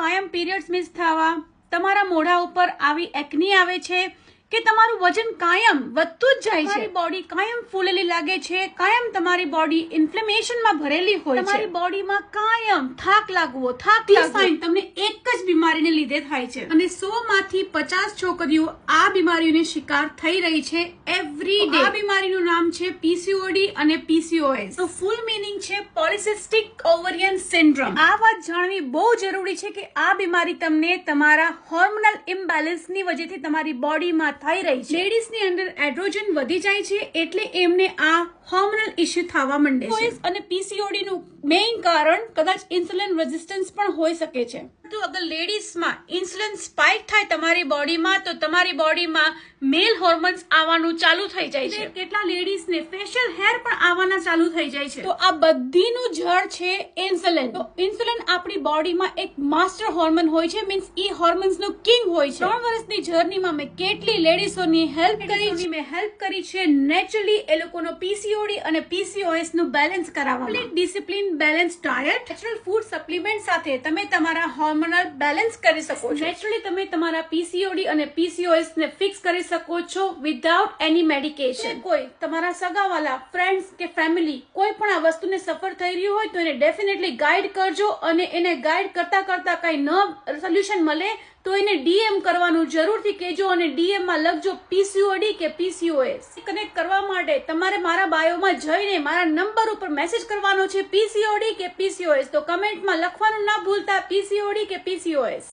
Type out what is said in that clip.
કાયમ periods miss થવા તમારા મોઢા ઉપર આવી એકની આવે છે કે તમારું વજન કાયમ વધતું જ જાય છે. બોડી કાયમ ફૂલેલી લાગે છે કાયમ તમારી બોડી ઇન્ફ્લેમેશનમાં ભરેલી હોય છે. તમારી બોડીમાં કાયમ થાક લાગવો થાક સાઇન તમને એક જ બીમારીને લીધે થાય છે. અને સો માંથી પચાસ છોકરીઓ આ બીમારીઓની શિકાર થઈ રહી છે એવરી ડે આ બીમારીનું નામ છે પીસીઓડી અને પીસીઓએસ તો ફૂલ મીનિંગ છે પોલિસિસ્ટિક ઓવરિયન સિન્ડ્રોમ આ વાત જાણવી બહુ જરૂરી છે કે આ બીમારી તમને તમારા હોર્મોનલ ઇમ્બેલેન્સની વજહથી તમારી બોડીમાં થઈ રહી છે. લેડીઝની અંદર એડ્રોજન વધી જાય છે એટલે એમને આ હોર્મોનલ ઇશ્યુ થવા માંડે છે. અને પીસીઓડી નું મેઇન કારણ કદાચ ઇન્સ્યુલિન રેઝિસ્ટન્સ પણ હોઈ શકે છે. તો અગર લેડીઝમાં ઇન્સ્યુલિન સ્પાઇક થાય તમારી બોડીમાં તો તમારી બોડીમાં મેલ હોર્મોન્સ આવવાનું ચાલુ થઈ જાય છે. કેટલા લેડીઝને ફેશિયલ હેર પણ આવવાના ચાલુ થઈ જાય છે. તો આ બધીનું જળ છે ઇન્સ્યુલિન તો ઇન્સ્યુલિન આપણી બોડીમાં એક માસ્ટર હોર્મોન હોય છે મીન્સ ઈ હોર્મોન્સનું કિંગ હોય છે. ત્રણ વર્ષની જર્નીમાં મેં કેટલી લેડીઝોની હેલ્પ કરી મેં હેલ્પ કરી છે. નેચરલી એ લોકોનો પીસીઓડી અને પીસીઓએસનું બેલેન્સ કરાવવા discipline balance diet natural food supplement સાથે તમે તમારા હોર્મોનલ બેલેન્સ કરી શકો છો. નેચરલી તમે તમારા પીસીઓડી અને પીસીઓએસ ને ફિક્સ કરી શકો છો વિધાઉટ એની મેડિકેશન કોઈ તમારા સગાવાલા ફ્રેન્ડ્સ કે ફેમિલી કોઈ પણ આ વસ્તુને સફર થઈ રહ્યું હોય તો એને ડેફિનેટલી ગાઈડ કરજો અને એને ગાઈડ કરતા કરતા કઈ ન સોલ્યુશન મળે તો એને ડીએમ કરવાનું જરૂરથી કહેજો અને ડીએમમાં લખજો પીસીઓડી કે પીસીઓએસ કનેક્ટ કરવા માટે તમારે મારા બાયોમાં જઈને મારા નંબર ઉપર મેસેજ કરવાનો છે પીસીઓડી કે પીસીઓએસ તો કમેન્ટમાં લખવાનું ના ભૂલતા પીસીઓડી કે પીસીઓએસ